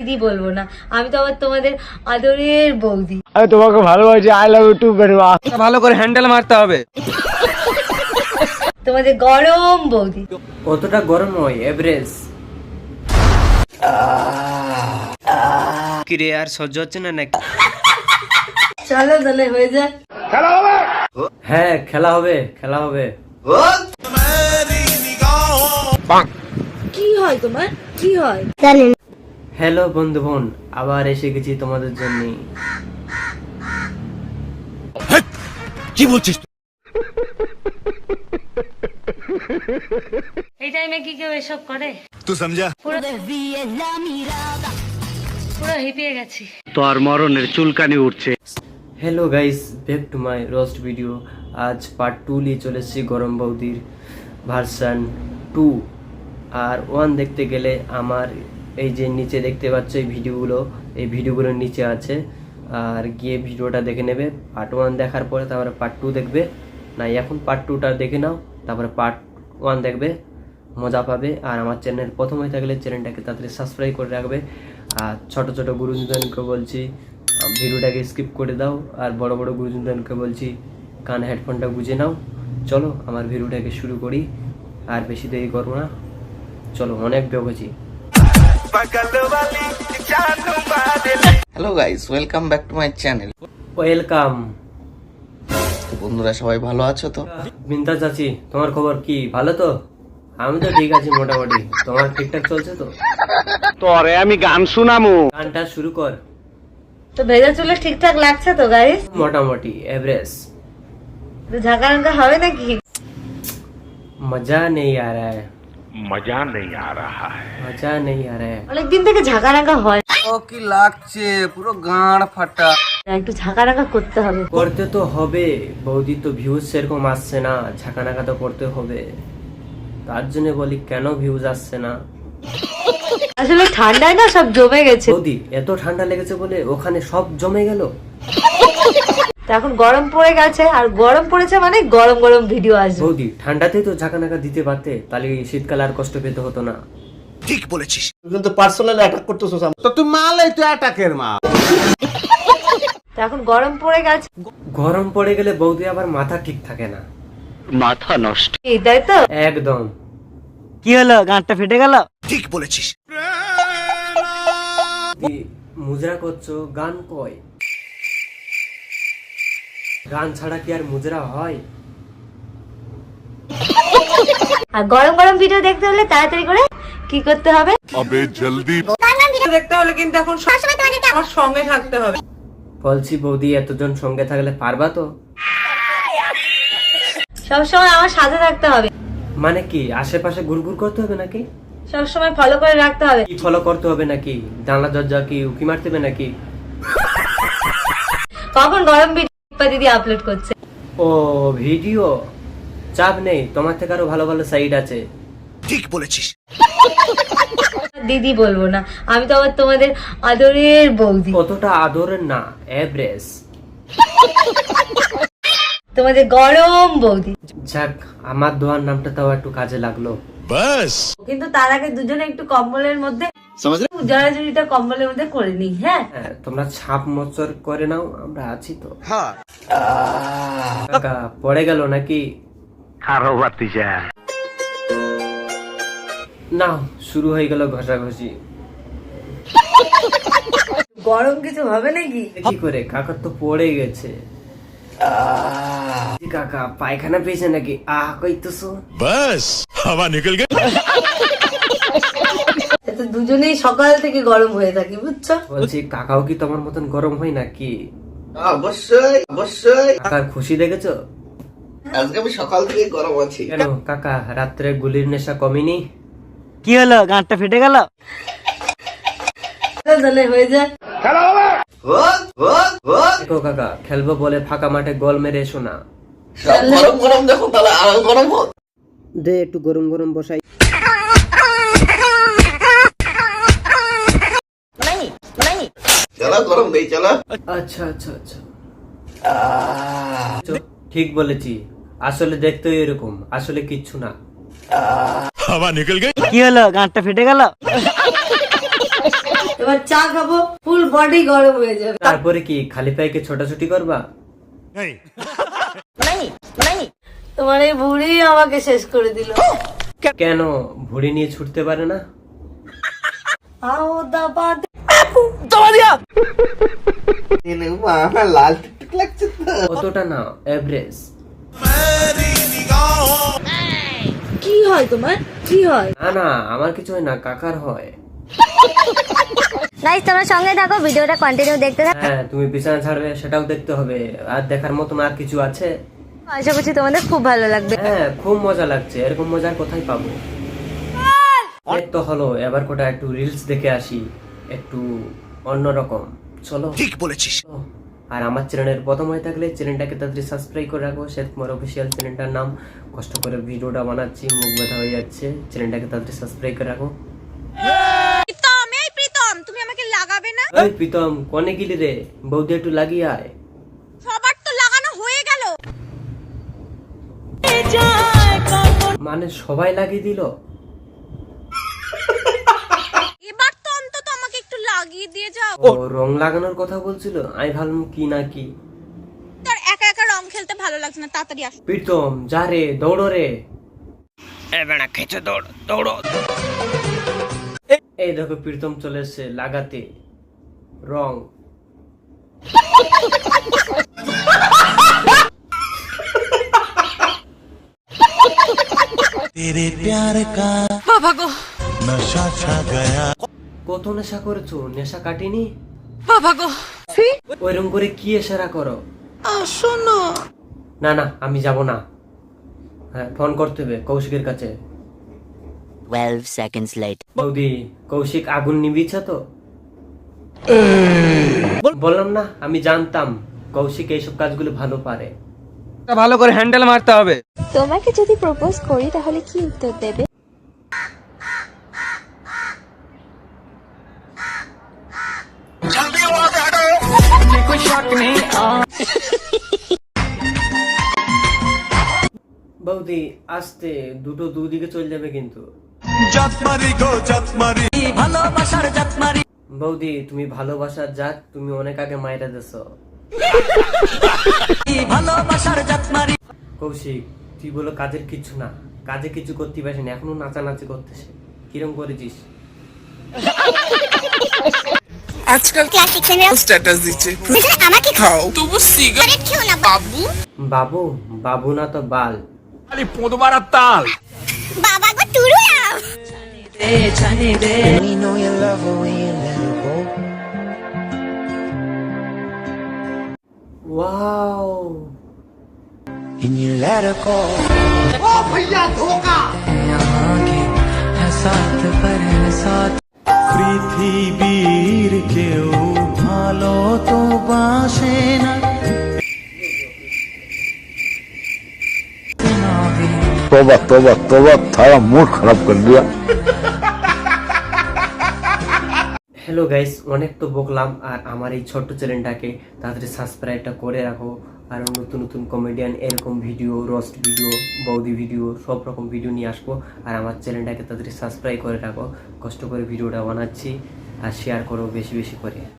দিদি বলব না আমি তো আবার তোমাদের আদরের বৌদি। আমি তোমাকে ভালোবাসি I love you too very much ভালো করে হ্যান্ডেল মারতে হবে। তোমাদের গরম বৌদি। কতটা গরম হয় এভারেজ কিরে আর সহ্য হচ্ছে না নাকি? চলো তাহলে হয়ে যায় হ্যাঁ খেলা হবে খেলা হবে। কি হয় তোমার? কি হয়? হ্যালো বন্ধু বোন আবার এসে গেছি তোমাদের জন্য। কি বলছিস এই টাইমে কি কেউ এসব করে? তুই সমঝা? পুরো পুরো হিপিয়ে গেছি। তোর মরণের চুলকানি উঠছে। Hello guys back to my roast video আজ পার্ট টু নিয়ে চলেছি গরম বৌদির ভার্সন টু আর ওয়ান দেখতে গেলে আমার এই যে নিচে দেখতে পাচ্ছ এই ভিডিওগুলো, এই ভিডিওগুলোর নিচে আছে। আর গিয়ে ভিডিওটা দেখে নেবে। পার্ট ওয়ান দেখার পরে তারপরে পার্ট টু দেখবে। না এখন পার্ট টুটা দেখে নাও। তারপরে পার্ট ওয়ান দেখবে। মজা পাবে। আর আমার চ্যানেল প্রথম হয়ে থাকলে চ্যানেলটাকে তাড়াতাড়ি সাবস্ক্রাইব করে রাখবে। আর ছোট ছোট গুরুজনকে বলছি ভিডিওটাকে স্কিপ করে দাও। আর বড় বড় গুরুজনকে বলছি, কান হেডফোনটা গুজে নাও। চলো, আমার ভিডিওটাকে শুরু করি। আর বেশি দেরি করব না। চলো, অনেক বেগেছি hello guys welcome back to my channel welcome বন্ধুরা সবাই ভালো আছো তো? বিন্দাস আছি। তোমার খবর কি? ভালো তো? আমি তো ঠিক আছি মোটামুটি। তোমার ঠিকঠাক চলছে তো? তোরে আমি গান শোনামু। গানটা শুরু কর। তো ভেজা চুলে ঠিকঠাক লাগছে তো গাইস মোটামুটি এভারেজ তো ঝাঁকা হবে নাকি? মজা নেই আর। মজা নেই আ মজা নেই আ অনেকদিন থেকে ঝাঁকারাঙ্গা হয় ও কি লাগছে পুরো গাঁড় ফাটা করতে হবে তো হবে বৌদি তো ভিউজ সেরকম আসছে না ঝাঁকানাকা তো করতে হবে তার জন্য বলি কেন ভিউজ আসছে না? আসলে ঠান্ডায় না সব জমে গেছে। বৌদি এত ঠান্ডা লেগেছে বলে ওখানে সব জমে গেল? তো এখন গরম পড়ে গেছে আর গরম পড়েছে মানে গরম গরম ভিডিও আসবে। বৌদি ঠান্ডাতেই তো ঝাঁকানাকা দিতে পারতে তাহলে শীতকালে আর কষ্ট পেতে হতো না। ठीक বলেছিস। কিন্তু পার্সোনালি অ্যাটাক করতেছো তো তুই মালাই তুই অ্যাটাকের মা তো এখন গরম পড়ে গেছে। গরম পড়ে গেলে বৌদি আবার মাথা ঠিক থাকে না। মাথা নষ্ট। এই, তাই তো? একদম। কি হলো গানটা ফেটে গেল? ঠিক বলেছিস। মুজরা করছ গান কয়? গান ছাড়া কি আর মুজরা হয়? আর গরম গরম ভিডিও দেখতে হলে তাড়াতাড়ি করে কি করতে হবে? আবে জলদি। দেখতে হলে কিন্তু এখন সবসময় তোমাকে আমার সঙ্গে থাকতে হবে। বলছি বৌদি এতজন সঙ্গে থাকলে পারবা তো? সবসময় আমার সাথে থাকতে হবে। মানে কি আশেপাশে ঘুরঘুর করতে হবে নাকি? সবসময় ফলো করে রাখতে হবে। কি ফলো করতে হবে নাকি? জানলা দরজা কি উকি মারতে হবে নাকি? কখন গরম দিদি আপলোড করছে। ও ভিডিও? চাপ নেই তোমার থেকে আরও ভালো ভালো আছে। ঠিক বলেছিস। দিদি বলব না আমি তো আবার তোমাদের আদরের বৌদি। কতটা না তোমাদের গরম বৌদি। যাক আমার দোয়ার নামটা তাও একটু কাজে লাগল। বাস কিন্তু তার আগে দুজনে একটু কম্বলের মধ্যে জড়াজড়িটা কম্বলের মধ্যে করে নিই হ্যাঁ? হ্যাঁ তোমরা ছাপ মচর করে নাও আমরা আছি তো। হ্যাঁ। পড়ে গেল নাকি? না শুরু হয়ে গেল ঘষাঘষি। গরম কিছু হবে নাকি? কি করে? কাকা তো পড়ে গেছে। কাকা পায়খানা পেয়েছে নাকি? আহ কইতেছো বাস হাওয়া নিকল গেল দুজনেই সকাল থেকে গরম হয়ে থাকি বুঝছ? বলছি কাকাও কি তোমার মতন গরম হয় নাকি? অবশ্যই অবশ্যই। কাকার খুশি দেখেছ? আজকে আমি সকাল থেকে গরম আছি। কেন? কাকা রাত্রে গুলির নেশা কমেনি? কি হলো? গাঁটটা ফেটে গেল? হয়ে যায় হোক হোক হোক। দেখো কাকা খেলব বলে ফাঁকা মাঠে গোল মেরে এসো না গরম গরম দেখো তাহলে আরও গরম হোক। দে একটু গরম গরম বসাই। চালা গরম দই চালা। আচ্ছা আচ্ছা আচ্ছা। ঠিক বলেছি। আসলে দেখতে এরকম আসলে কিচ্ছু না। হাওয়া নিকল কি হলো? গাঁটটা ফেটে গেল? এবার চা খাব ফুল বডি গরম হয়ে যাবে। তারপরে কি খালি ছোটাছুটি করবা? তোমার এই ভুড়ি আমাকে শেষ করে দিল। কেন ভুড়ি নিয়ে ছুটতে পারে না? আহমদাবাদ দাবা দে। এনে মা আমার লাল টুকটুক লাগছে তো অতটা না এভারেজ কি হয় তোমার? কি হয়? না না আমার কিছু হয় না কাকার হয়। গাইস তোমরা সঙ্গে থাকো ভিডিওটা কন্টিনিউ দেখতে থাকো। হ্যাঁ তুমি বিছানা ছাড়বে সেটাও দেখতে হবে। আর দেখার মতন আর কিছু আছে? আশা করছি তোমাদের খুব ভালো লাগবে। হ্যাঁ খুব মজা লাগছে এরকম মজা কোথায় পাবো? তো হলো এবার কোটা একটু রিলস দেখে আসি একটু অন্যরকম। চলো। ঠিক বলেছিস। আর আমার চ্যানেলের প্রথম হয়ে থাকলে চ্যানেলটাকে তাড়াতাড়ি সাবস্ক্রাইব করে রাখো। সে তোমার অফিসিয়াল চ্যানেলটার নাম। কষ্ট করে ভিডিওটা বানাচ্ছি মুখ ব্যথা হয়ে যাচ্ছে। চ্যানেলটাকে তাড়াতাড়ি সাবস্ক্রাইব করে রাখো। প্রীতম এই প্রীতম তুমি আমাকে লাগাবে না? ওই প্রীতম কনে গিলি রে? বৌদি একটু লাগিয়ে আয়। সবার তো লাগানো হয়ে গেল। মানে সবাই লাগিয়ে দিল এবার তো অন্তত আমাকে একটু দিয়ে যাও। ও রং লাগানোর কথা বলছিল আমি ভাবলাম কি না কি। তোর একা একা রং খেলতে ভালো লাগছে না তাড়াতাড়ি আস। প্রীতম যা রে দৌড়ো রে। এই দেখো প্রীতম চলে এসছে লাগাতে। রং। কত নেশা করেছ? নেশা কাটিনি? ওইরকম করে কি এসারা করো? না না আমি যাব না। হ্যাঁ ফোন করতে হবে কৌশিকের কাছে। 12 seconds later. বৌদি কৌশিক আগুন নিবিছে তো? বললাম না আমি জানতাম কৌশিক এইসব কাজগুলো ভালো পারে। ভালো করে হ্যান্ডেল মারতে হবে। তোমাকে যদি প্রপোজ করি তাহলে কি উত্তর দেবে? বৌদি আস্তে দুটো দুদিকে চলে যাবে কিন্তু। বৌদি তুমি ভালোবাসার জাত তুমি অনেক আগে মায়েরা দেছ কৌশিক তুই বলো কাজের কিছু না। কাজে কিছু করতে পারিস না এখনও নাচানাচি করতেছে। কিরম করেছিস? ক্লাসিক স্ট্যাটাস দিচ্ছে আমাকে খাও তবু সিগারেট খেও না বাবু বাবু বাবু না তো বাল বাবা গো টুরু নাও ওয়াও পৃথিবীর तोबा तोबा तोबा थारा मूड खराब कर दिया হ্যালো গাইস অনেক তো বকলাম আর আমার এই ছোট্ট চ্যানেলটাকে তাড়াতাড়ি সাবস্ক্রাইবটা করে রাখো আর নতুন নতুন কমেডিয়ান এরকম ভিডিও রোস্ট ভিডিও বৌদি ভিডিও সব রকম ভিডিও নিয়ে আসবো আর আমার চ্যানেলটাকে তাড়াতাড়ি সাবস্ক্রাইব করে রাখো কষ্ট করে ভিডিওটা বানাচ্ছি আর শেয়ার করো বেশি বেশি করে